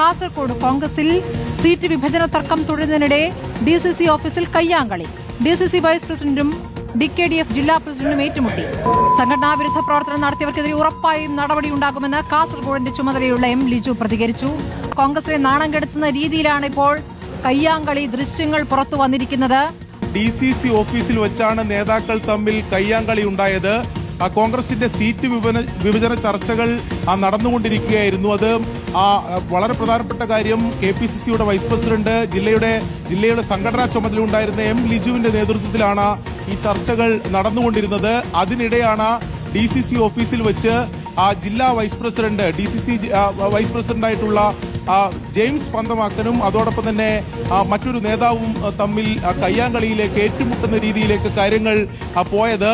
കാസർകോട് കോൺഗ്രസിൽ സീറ്റ് വിഭജന തർക്കം തുടരുന്നതിനിടെ ഡി സി സി ഓഫീസിൽ കയ്യാങ്കളി. ഡി സി സി വൈസ് പ്രസിഡന്റും ഡി കെ ഡി എഫ് ജില്ലാ പ്രസിഡന്റും ഏറ്റുമുട്ടി. സംഘടനാ വിരുദ്ധ പ്രവർത്തനം നടത്തിയവർക്കെതിരെ ഉറപ്പായും നടപടിയുണ്ടാകുമെന്ന് കാസർഗോഡിന്റെ ചുമതലയുള്ള എം ലിജു പ്രതികരിച്ചു. കോൺഗ്രസിനെ നാണം കെടുത്തുന്ന രീതിയിലാണ് ഇപ്പോൾ കയ്യാങ്കളി ദൃശ്യങ്ങൾ പുറത്തു വന്നിരിക്കുന്നത്. ഡി സി സി ഓഫീസിൽ വെച്ചാണ് നേതാക്കൾ തമ്മിൽ കയ്യാങ്കളി ഉണ്ടായത്. കോൺഗ്രസിന്റെ സീറ്റ് വിഭജന വിഭജന ചർച്ചകൾ നടന്നുകൊണ്ടിരിക്കുകയായിരുന്നു. അത് ആ വളരെ പ്രധാനപ്പെട്ട കാര്യം കെ പി സി സിയുടെ വൈസ് പ്രസിഡന്റ് ജില്ലയുടെ ജില്ലയുടെ സംഘടനാ ചുമതല ഉണ്ടായിരുന്ന എം ലിജുവിന്റെ നേതൃത്വത്തിലാണ് ഈ ചർച്ചകൾ നടന്നുകൊണ്ടിരുന്നത്. അതിനിടെയാണ് ഡി സി സി ഓഫീസിൽ വെച്ച് ആ ജില്ലാ vice president D C C vice പ്രസിഡന്റായിട്ടുള്ള James പന്തമാക്കനും അതോടൊപ്പം തന്നെ മറ്റൊരു നേതാവും തമ്മിൽ കയ്യാങ്കളിയിലേക്ക് ഏറ്റുമുട്ടുന്ന രീതിയിലേക്ക് കാര്യങ്ങൾ പോയത്.